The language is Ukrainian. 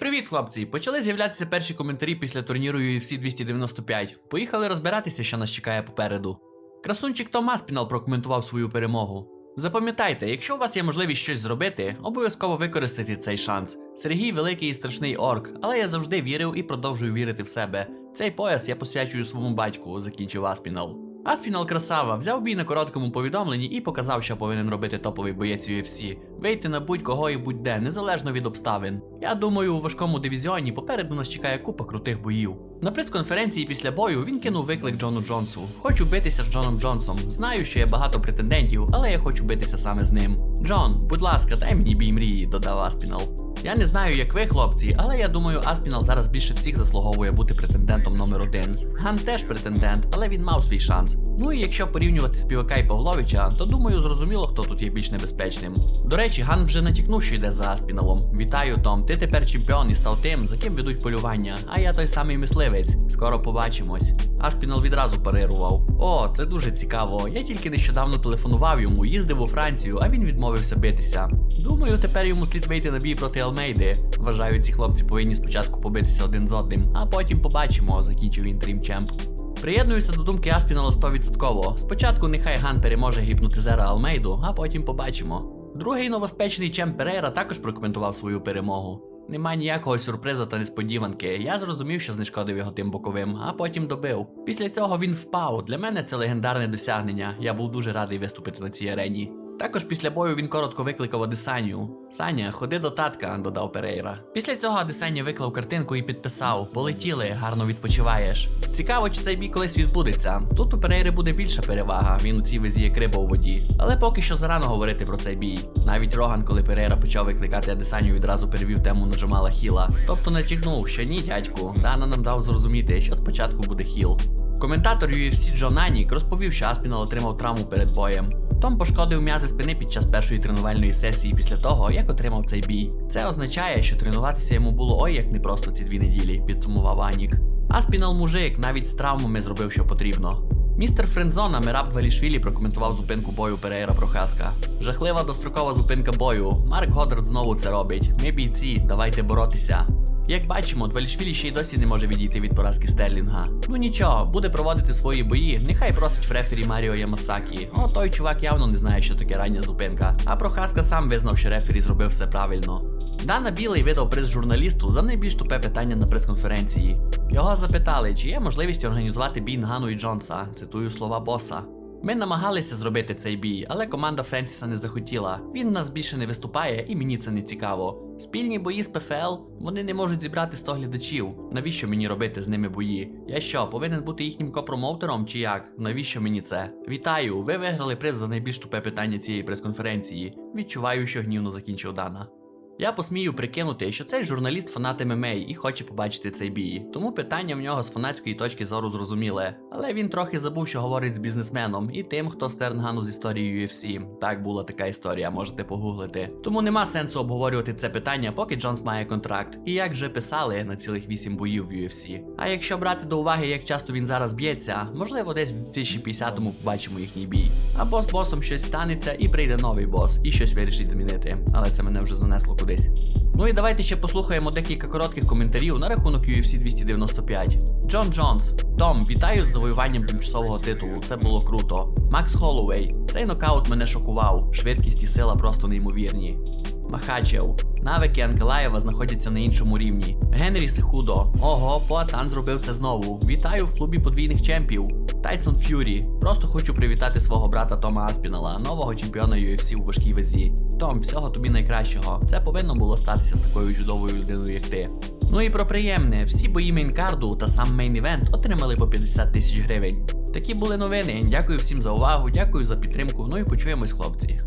привіт, хлопці! Почали з'являтися перші коментарі після турніру UFC 295. Поїхали розбиратися, що нас чекає попереду. Красунчик Том Аспінал прокоментував свою перемогу. Запам'ятайте, якщо у вас є можливість щось зробити, обов'язково використайте цей шанс. Сергій великий і страшний орк, але я завжди вірив і продовжую вірити в себе. Цей пояс я посвячую своєму батьку, закінчив Аспінал. Аспінал красава, взяв бій на короткому повідомленні і показав, що повинен робити топовий боєць UFC. Вийти на будь-кого і будь-де, незалежно від обставин. Я думаю, у важкому дивізіоні попереду нас чекає купа крутих боїв. На прес-конференції після бою він кинув виклик Джону Джонсу. Хочу битися з Джоном Джонсом. Знаю, що є багато претендентів, але я хочу битися саме з ним. Джон, будь ласка, дай мені бій мрії, додав Аспінал. Я не знаю, як ви, хлопці, але я думаю, Аспінал зараз більше всіх заслуговує бути претендентом номер один. Ган теж претендент, але він мав свій шанс. Ну і якщо порівнювати співака і Павловича, то думаю, зрозуміло, хто тут є більш небезпечним. До речі, Ган вже натякнув, що йде за Аспіналом. Вітаю, Том, ти тепер чемпіон і став тим, за ким ведуть полювання. А я той самий мисливець. Скоро побачимось. Аспінал відразу парирував. О, це дуже цікаво. Я тільки нещодавно телефонував йому, їздив у Францію, а він відмовився битися. Думаю, тепер йому слід вийти на бій проти Алмейди. Вважаю, ці хлопці повинні спочатку побитися один з одним, а потім побачимо, закінчив він Трімчемп. Приєднуюся до думки Аспінала 100%. Спочатку нехай Ган переможе гіпнотизера Алмейду, а потім побачимо. Другий новоспечний Чемп Перейра також прокоментував свою перемогу. Нема ніякого сюрпризу та несподіванки. Я зрозумів, що знешкодив його тим боковим, а потім добив. Після цього він впав. Для мене це легендарне досягнення. Я був дуже радий виступити на цій арені. Також після бою він коротко викликав Адесанію. Саня, ходи до татка, додав Перейра. Після цього Адесанія виклав картинку і підписав: Полетіли, гарно відпочиваєш. Цікаво, чи цей бій колись відбудеться. Тут у Перейри буде більша перевага, він у цій везі як риба у воді. Але поки що зарано говорити про цей бій. Навіть Роган, коли Перейра почав викликати Адесанію, відразу перевів тему на Джамала Хіла. Тобто натякнув, що ні, дядьку, Дана нам дав зрозуміти, що спочатку буде хіл. Коментатор UFC Джон Анік розповів, що Аспінал отримав травму перед боєм. Том пошкодив м'язи спини під час першої тренувальної сесії після того, як отримав цей бій. Це означає, що тренуватися йому було ой як непросто ці дві неділі, підсумував Анік. Аспінал мужик навіть з травмами зробив, що потрібно. Містер Френдзона Мераб Двалішвілі прокоментував зупинку бою Перейра Прохаска. Жахлива дострокова зупинка бою. Марк Годдард знову це робить. Ми бійці, давайте боротися. Як бачимо, Двалішвілі ще й досі не може відійти від поразки Стерлінга. Ну нічого, буде проводити свої бої, нехай просить в рефері Маріо Ямасакі. О, той чувак явно не знає, що таке рання зупинка. А Прохаска сам визнав, що рефері зробив все правильно. Дана Білий видав приз журналісту за найбільш тупе питання на прес-конференції. Його запитали, чи є можливість організувати бій Нгану і Джонса, цитую слова боса. Ми намагалися зробити цей бій, але команда Френсіса не захотіла. Він нас більше не виступає, і мені це не цікаво. Спільні бої з ПФЛ вони не можуть зібрати 100 глядачів. Навіщо мені робити з ними бої? Я що, повинен бути їхнім копромоутером чи як? Навіщо мені це? Вітаю! Ви виграли приз за найбільш тупе питання цієї прес-конференції. Відчуваю, що гнівно закінчив Дана. Я посмію прикинути, що цей журналіст фанат ММА і хоче побачити цей бій. Тому питання в нього з фанатської точки зору зрозуміле. Але він трохи забув, що говорить з бізнесменом і тим, хто стернгану з історії UFC. Так була така історія, можете погуглити. Тому нема сенсу обговорювати це питання, поки Джонс має контракт. І як вже писали на цілих 8 боїв в UFC. А якщо брати до уваги, як часто він зараз б'ється, можливо, десь в 2050-му побачимо їхній бій. Або з босом щось станеться і прийде новий бос, і щось вирішить змінити. Але це мене вже занесло кудись. Ну і давайте ще послухаємо декілька коротких коментарів на рахунок UFC 295. Джон Джонс, Том, вітаю з завоюванням тимчасового титулу. Це було круто. Макс Холлоуей, цей нокаут мене шокував. Швидкість і сила просто неймовірні. Махачев. Навики Анкелаєва знаходяться на іншому рівні. Генрі Сехудо. Ого, Поатан зробив це знову. Вітаю в клубі подвійних чемпів. Тайсон Ф'юрі. Просто хочу привітати свого брата Тома Аспінала, нового чемпіона UFC у важкій вазі. Том, всього тобі найкращого. Це повинно було статися з такою чудовою людиною, як ти. Ну і про приємне, всі бої мейнкарду та сам мейн-івент отримали по 50 тисяч гривень. Такі були новини. Дякую всім за увагу, дякую за підтримку. Ну і почуємось, хлопці.